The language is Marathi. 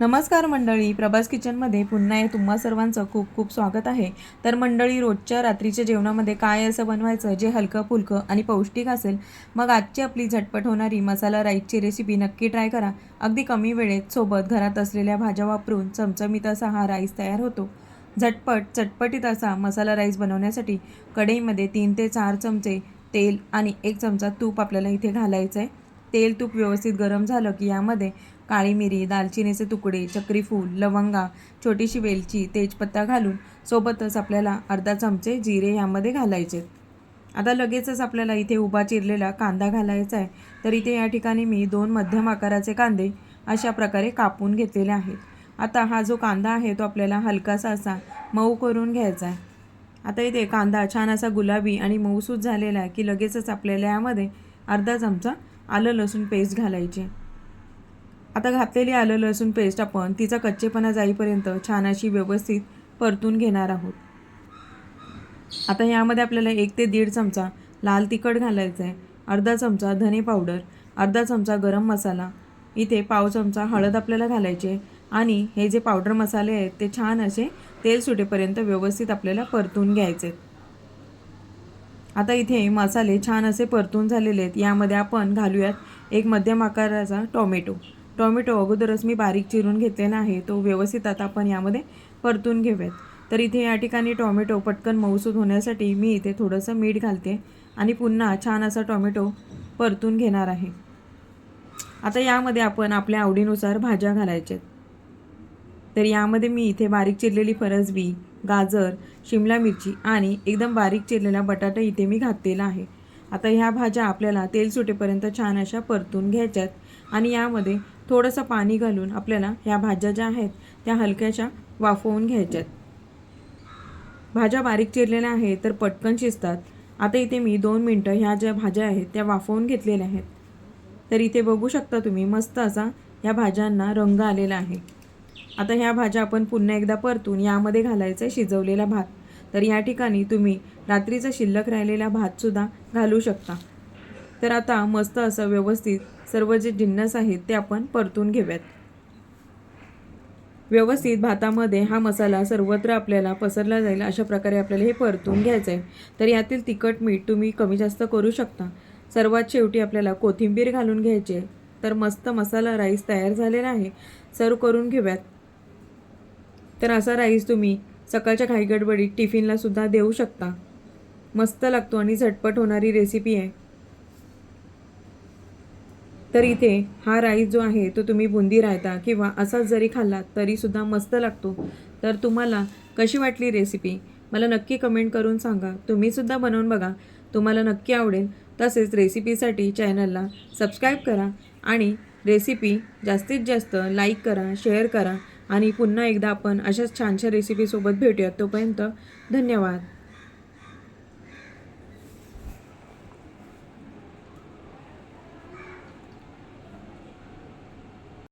नमस्कार मंडळी प्रभास किचनमध्ये पुन्हा तुम्हा सर्वांचं खूप खूप स्वागत आहे. तर मंडळी रोजच्या रात्रीच्या जेवणामध्ये काय असं बनवायचं जे हलकं फुलकं आणि पौष्टिक असेल मग आजची आपली झटपट होणारी मसाला राईसची रेसिपी नक्की ट्राय करा. अगदी कमी वेळेत सोबत घरात असलेल्या भाज्या वापरून चमचमीत असा हा राईस तयार होतो. झटपट चटपटीत असा मसाला राईस बनवण्यासाठी कढईमध्ये तीन ते चार चमचे तेल आणि एक चमचा तूप आपल्याला इथे घालायचं आहे तेल तूप व्यवस्थित गरम झालं की यामध्ये काळी मिरी दालचिनीचे तुकडे चक्रीफूल लवंगा छोटीशी वेलची तेजपत्ता घालून सोबतच आपल्याला अर्धा चमचे जिरे यामध्ये घालायचे. आता लगेचच आपल्याला इथे उभा चिरलेला कांदा घालायचा आहे. तर इथे या ठिकाणी मी दोन मध्यम आकाराचे कांदे अशा प्रकारे कापून घेतलेले आहेत. आता हा जो कांदा आहे तो आपल्याला हलकासा असा मऊ करून घ्यायचा आहे. आता इथे कांदा छान असा गुलाबी आणि मऊसूत झालेला आहे की लगेचच आपल्याला यामध्ये अर्धा चमचा आलं लसूण पेस्ट घालायची आता घातलेली आलं लसूण पेस्ट आपण तिचा कच्चेपणा जाईपर्यंत छान अशी व्यवस्थित परतून घेणार आहोत. आता यामध्ये आपल्याला एक ते दीड चमचा लाल तिखट घालायचं आहे अर्धा चमचा धने पावडर अर्धा चमचा गरम मसाला इथे पाव चमचा हळद आपल्याला घालायचे आणि हे जे पावडर मसाले आहेत ते छान असे तेल सुटेपर्यंत व्यवस्थित आपल्याला परतून घ्यायचे आहेत आता इथे मसाले छान असे परतून झालेले आहेत यामध्ये आपण घालूयात एक मध्यम आकाराचा टोमॅटो. टॉमॅटो अगोदरच मी बारीक चिरून घेतलेला आहे तो व्यवस्थित आता आपण यामध्ये परतून घेऊयात. तर इथे या ठिकाणी टॉमॅटो पटकन मऊसूद होण्यासाठी मी इथे थोडंसं मीठ घालते आणि पुन्हा छान असा टॉमॅटो परतून घेणार आहे. आता यामध्ये आपण आपल्या आवडीनुसार भाज्या घालायच्या आहेत तर यामध्ये मी इथे बारीक चिरलेली फरसबी गाजर शिमला मिरची आणि एकदम बारीक चिरलेला बटाटा इथे मी घातलेला आहे. आता ह्या भाज्या आपल्याला तेल सुटेपर्यंत छान अशा परतून घ्यायच्यात आणि यामध्ये थोडंसं पाणी घालून आपल्याला ह्या भाज्या ज्या आहेत त्या हलक्याशा वाफवून घ्यायच्यात. भाज्या बारीक चिरलेल्या आहेत तर पटकन शिजतात. आता इथे मी दोन मिनटं ह्या ज्या भाज्या आहेत त्या वाफवून घेतलेल्या आहेत. तर इथे बघू शकता तुम्ही मस्त असा ह्या भाज्यांना रंग आलेला आहे. आता ह्या भाज्या आपण पुन्हा एकदा परतून यामध्ये घालायचा आहे शिजवलेला भात. तर या ठिकाणी तुम्ही रात्रीचा शिल्लक राहिलेला भातसुद्धा घालू शकता. तर आता मस्त असं व्यवस्थित सर्व जे जिन्नस आहेत ते आपण परतून घेऊयात. व्यवस्थित भातामध्ये हा मसाला सर्वत्र आपल्याला पसरला जाईल अशा प्रकारे आपल्याला हे परतून घ्यायचं आहे तर यातील तिखट मीठ तुम्ही कमी जास्त करू शकता. सर्वात शेवटी आपल्याला कोथिंबीर घालून घ्यायची आहे. तर मस्त मसाला राईस तयार झालेला आहे. सर्व करून घेऊयात. तर असा राईस तुम्ही सकाळच्या घाईगडबडीत टिफिनला सुद्धा देऊ शकता. मस्त लागतो आणि झटपट होणारी रेसिपी आहे. तर इथे हा राईस जो आहे तो तुम्ही बुंदी रायता किंवा असाच जरी खाल्लात तरीसुद्धा मस्त लागतो. तर तुम्हाला कशी वाटली रेसिपी मला नक्की कमेंट करून सांगा. तुम्हीसुद्धा बनवून बघा. तुम्हाला नक्की आवडेल. तसेच रेसिपीसाठी चॅनलला सबस्क्राईब करा आणि रेसिपी जास्तीत जास्त लाईक करा शेअर करा आणि पुन्हा एकदा आपण अशाच छानशा रेसिपीसोबत भेटूयात तोपर्यंत धन्यवाद.